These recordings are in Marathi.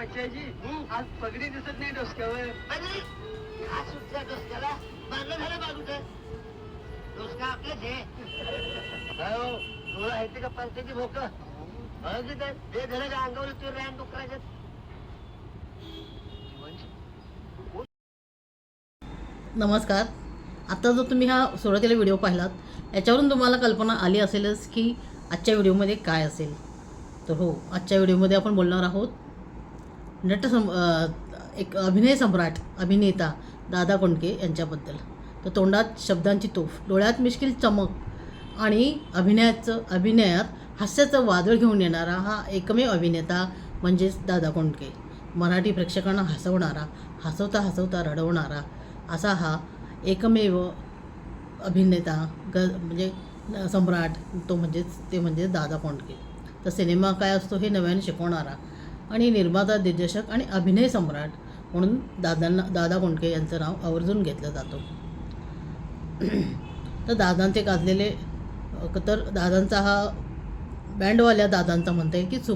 बच्चाजी हं? आज पगडी दिसत नाही डोसक्यावर. अरे का सुटल्या डोसक्याला. बांधलं झालं बाजूचं डोसका आपलंच आहे हो तुला माहिती का पंचायती भोक? ते झालं का अंगावर तू रॅन नमस्कार. आता जो तुम्ही हा सुरुवातीला व्हिडिओ पाहिलात याच्यावरून तुम्हाला कल्पना आली असेलच की आजच्या व्हिडिओमध्ये काय असेल. तर हो आजच्या व्हिडिओमध्ये आपण बोलणार आहोत नट सम एक अभिनय सम्राट अभिनेता दादा कोंडके यांच्याबद्दल. तर तोंडात शब्दांची तोफ डोळ्यात मिश्किल चमक आणि अभिनयाचं अभिनयात हास्याचं वादळ घेऊन येणारा हा एकमेव अभिनेता म्हणजेच दादा कोंडके. मराठी प्रेक्षकांना हसवणारा हसवता हसवता रडवणारा असा हा एकमेव अभिनेता ग म्हणजे सम्राट तो म्हणजेच ते म्हणजे दादा कोंडके. तर सिनेमा काय असतो हे नव्याने शिकवणारा आणि निर्माता दिग्दर्शक आणि अभिनय सम्राट म्हणून दादांना दादा कोंडके यांचं नाव आवर्जून घेतलं जातं. तर दादांचे गाजलेले तर दादांचा हा बँडवाल्या दादांचा म्हणता येईल की सु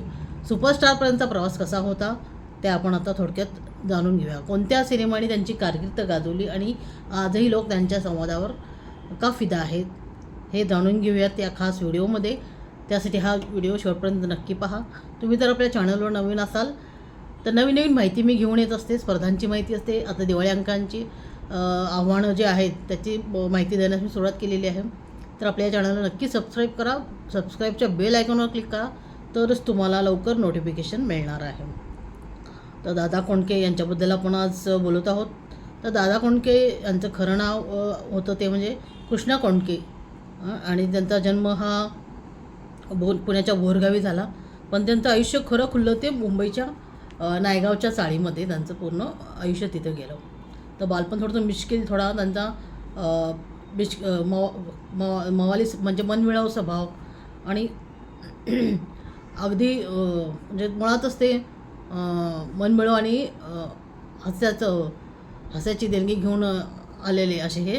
सुपरस्टारपर्यंतचा प्रवास कसा होता ते आपण आता थोडक्यात जाणून घेऊया. कोणत्या सिनेमाने त्यांची कारकीर्द गाजवली आणि आजही लोक त्यांच्या संवादावर का फिदा आहेत हे जाणून घेऊयात या खास व्हिडिओमध्ये. त्यासाठी हा व्हिडिओ शेवटपर्यंत नक्की पहा. तुम्ही जर आपल्या चॅनलवर नवीन असाल तर नवीन नवीन माहिती मी घेऊन येत असते स्पर्धांची माहिती असते आता दिवाळी अंकांची आव्हानं जे आहेत त्याची ब- माहिती देण्यास मी सुरुवात केलेली आहे. तर आपल्या चॅनलला नक्की सबस्क्राईब करा. सबस्क्राईबच्या बेल आयकॉनवर क्लिक करा तरच तुम्हाला लवकर नोटिफिकेशन मिळणार आहे. तर दादा कोंडके यांच्याबद्दल आपण आज बोलत आहोत. तर दादा कोंडके यांचं खरं नाव होतं ते म्हणजे कृष्णा कोंडके. आणि त्यांचा जन्म हा भोर पुण्याच्या भोरगावी झाला. पण त्यांचं आयुष्य खरं खुललं ते मुंबईच्या नायगावच्या चाळीमध्ये त्यांचं पूर्ण आयुष्य तिथं गेलं. तर बालपण थोडंसं मिश्किल थोडा त्यांचा मिश अ, मव मव मवाली म्हणजे मनमिळाव स्वभाव आणि अगदी म्हणजे मुळातच ते अ, मनमिळव आणि हस्याचं हास्याचं हास्याची देणगी घेऊन आलेले असे हे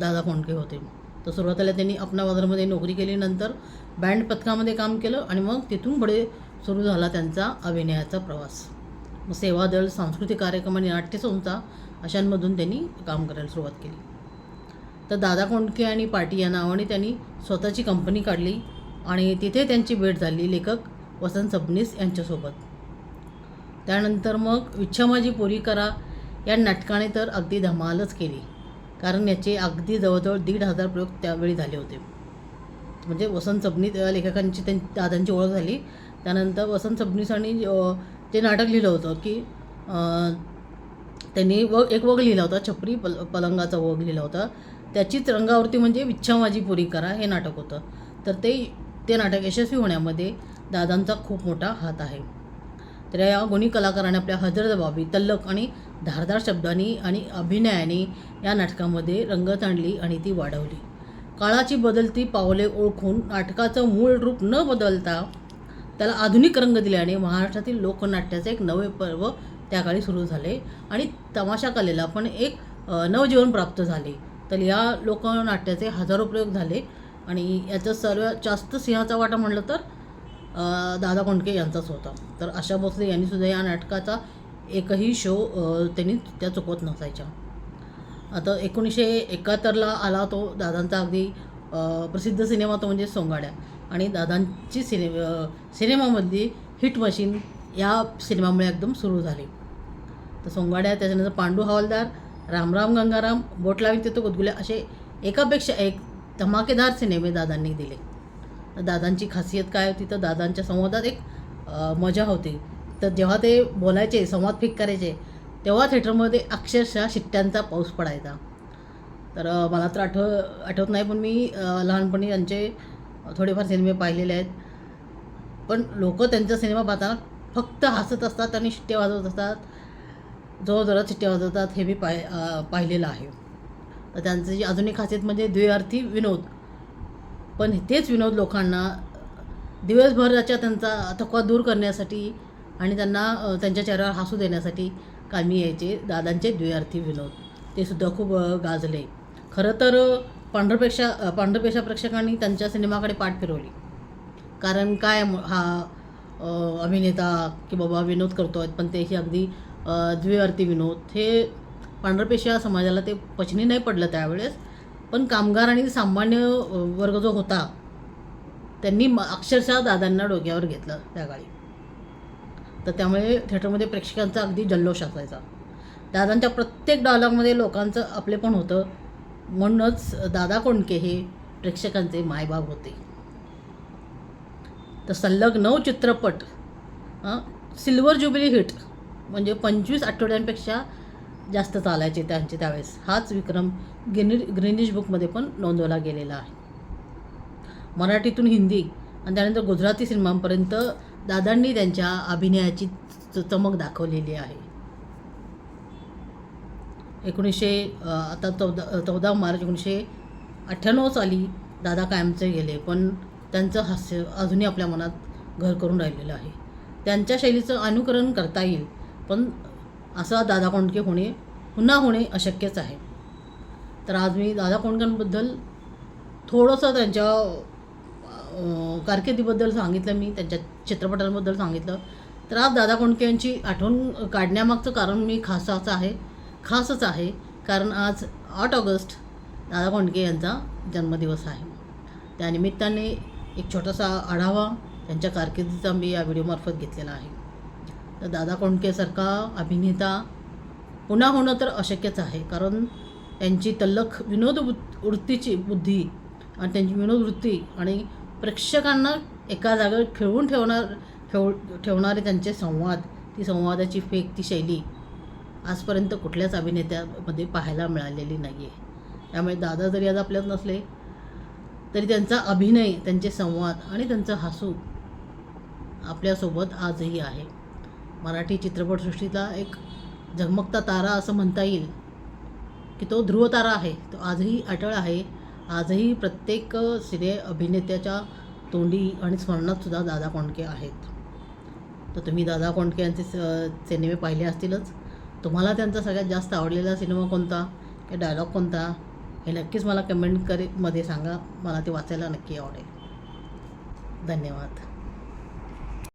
दादा कोंडके होते. तर सुरुवातीला त्यांनी अपना बाजारमध्ये नोकरी केली नंतर बँड पथकामध्ये काम केलं आणि मग तिथून पुढे सुरू झाला त्यांचा अभिनयाचा प्रवास. मग सेवादल सांस्कृतिक कार्यक्रम आणि नाट्यसंस्था अशांमधून त्यांनी काम करायला सुरुवात केली. तर दादा कोंडके आणि पाटी या नावाने त्यांनी स्वतःची कंपनी काढली आणि तिथे त्यांची भेट झाली लेखक वसंत सबनीस यांच्यासोबत. त्यानंतर मग इच्छा माझी पोरी करा या नाटकाने तर अगदी धमालच केली. कारण याचे अगदी जवळजवळ दीड हजार प्रयोग त्यावेळी झाले होते. म्हणजे वसंत सबनीस या लेखकांची त्यां दादांची ओळख झाली. त्यानंतर वसंत सबनीसांनी ते नाटक लिहिलं होतं की त्यांनी व एक वग लिहिला होता छपरी पल पलंगाचा वग लिहिला होता. त्याचीच रंगावरती म्हणजे विच्छा माझी पुरी करा हे नाटक होतं. तर ते ते नाटक यशस्वी होण्यामध्ये दादांचा खूप मोठा हात आहे. तर या गुणी कलाकाराने आपल्या हजरजबाबी तल्लक आणि धारदार शब्दांनी आणि अभिनयाने या नाटकामध्ये रंगत आणली आणि ती वाढवली. काळाची बदलती पावले ओळखून नाटकाचं मूळ रूप न बदलता त्याला आधुनिक रंग दिल्याने महाराष्ट्रातील लोकनाट्याचे एक नवे पर्व त्या काळी सुरू झाले आणि तमाशा कलेला पण एक नवजीवन प्राप्त झाले. तर या लोकनाट्याचे हजारो प्रयोग झाले आणि याचं सर्वात जास्त सिंहाचा वाटा म्हणलं तर दादा कोंडके यांचाच होता. तर आशा भोसले यांनीसुद्धा या नाटकाचा एकही शो त्यांनी त्या चुकवत नसायच्या. आता एकोणीसशे एकाहत्तरला आला तो दादांचा अगदी प्रसिद्ध सिनेमा तो म्हणजे सोंगाड्या. आणि दादांची सिने सिनेमामधली हिट मशीन या सिनेमामुळे एकदम सुरू झाली. तर सोंगाड्या त्याच्यानंतर पांडू हवालदार रामराम गंगाराम बोटलावी ते तो गुदगुल्या असे एकापेक्षा एक धमाकेदार सिनेमे दादांनी दिले. दादांची खासियत काय होती तर दादांच्या संवादात एक मजा होती. तर जेव्हा ते बोलायचे संवाद फिक करायचे तेव्हा थिएटरमध्ये अक्षरशः शिट्ट्यांचा पाऊस पडायचा. तर मला तर आठव आठवत नाही पण मी लहानपणी त्यांचे थोडेफार सिनेमे पाहिलेले आहेत. पण लोक त्यांचा सिनेमा पाहताना फक्त हसत असतात आणि शिट्ट्या वाजवत असतात. जोरजोरात शिट्ट्या वाजवतात हे मी पाय पाहिलेलं आहे. तर त्यांची जी अजून एक खासियत म्हणजे द्विअर्थी विनोद पण तेच विनोद लोकांना दिवसभराच्या त्यांचा थकवा दूर करण्यासाठी आणि त्यांना त्यांच्या चेहऱ्यावर हसू देण्यासाठी कामी यायचे दादांचे द्विअर्थी विनोद. ते सुद्धा खूप गाजले. खरं तर पांढरपेक्षा पांढरपेक्षा पांढरपेशा प्रेक्षकांनी त्यांच्या सिनेमाकडे पाठ फिरवली. कारण काय म- हा अभिनेता की बाबा विनोद करतो आहेत पण तेही अगदी द्विअर्थी विनोद. हे पांढरपेशा समाजाला ते पचनी नाही पडलं त्यावेळेस. पण कामगार आणि सामान्य वर्ग जो होता त्यांनी म- अक्षरशः दादांना डोक्यावर घेतलं त्या काळी तर त्यामुळे थिएटरमध्ये प्रेक्षकांचा अगदी जल्लोष असायचा. दादांच्या प्रत्येक डायलॉगमध्ये लोकांचं आपले पण होतं. म्हणूनच दादा कोंडके हे प्रेक्षकांचे मायबाप होते. तर सलग नऊ चित्रपट सिल्वर ज्युबिली हिट म्हणजे पंचवीस आठवड्यांपेक्षा जास्त चालायचे त्यांचे त्यावेळेस. हाच विक्रम गिनी ग्रिनिश बुकमध्ये पण नोंदवला गेलेला आहे. मराठीतून हिंदी आणि त्यानंतर गुजराती सिनेमांपर्यंत दादांनी त्यांच्या अभिनयाची च- चमक दाखवलेली आहे. एकोणीसशे आता चौदा चौदा मार्च एकोणीसशे अठ्ठ्याण्णव साली दादा कायमचे गेले पण त्यांचं हास्य अजूनही आपल्या मनात घर करून राहिलेलं आहे. त्यांच्या शैलीचं अनुकरण करता येईल पण असा दादा कोंडके होणे पुन्हा होणे अशक्यच आहे. तर आज मी दादा कोंडकेंबद्दल थोडंसं त्यांच्या कारकिर्दीबद्दल सांगितलं मी त्यांच्या चित्रपटांबद्दल सांगितलं. तर आज दादा कोंडके यांची आठवण काढण्यामागचं कारण मी खासाचं आहे खासच आहे. कारण आज आठ ऑगस्ट दादा कोंडके यांचा जन्मदिवस आहे. त्यानिमित्ताने एक छोटासा आढावा त्यांच्या कारकिर्दीचा मी या व्हिडिओमार्फत घेतलेला आहे. तर दादा कोंडकेसारखा अभिनेता पुन्हा होणं तर अशक्यच आहे कारण त्यांची तल्लख विनोद वृत्तीची बुद्धी आणि त्यांची विनोद वृत्ती आणि प्रेक्षकांना एका जागेवर खेळवून ठेवणार ठेव ठेवणारे त्यांचे संवाद ती संवादाची फेक ती शैली आजपर्यंत कुठल्याच अभिनेत्यामध्ये पाहायला मिळालेली नाही आहे त्यामुळे दादा जरी आज आपल्यात नसले तरी त्यांचा अभिनय त्यांचे संवाद आणि त्यांचं हसू आपल्यासोबत आजही आहे. मराठी चित्रपटसृष्टीतला एक झगमगता तारा असं म्हणता येईल की तो ध्रुव तारा आहे. तो आजही अटळ आहे. आजही प्रत्येक सिने अभिनेत्याच्या तोंडी आणि स्मरणातसुद्धा दादा कोंडके आहेत. तर तुम्ही दादा कोंडके यांचे सिनेमे पाहिले असतीलच. तुम्हाला त्यांचा सगळ्यात जास्त आवडलेला सिनेमा कोणता? किंवा डायलॉग कोणता? हे नक्कीच मला कमेंट करे मध्ये सांगा. मला ते वाचायला नक्की आवडेल. धन्यवाद.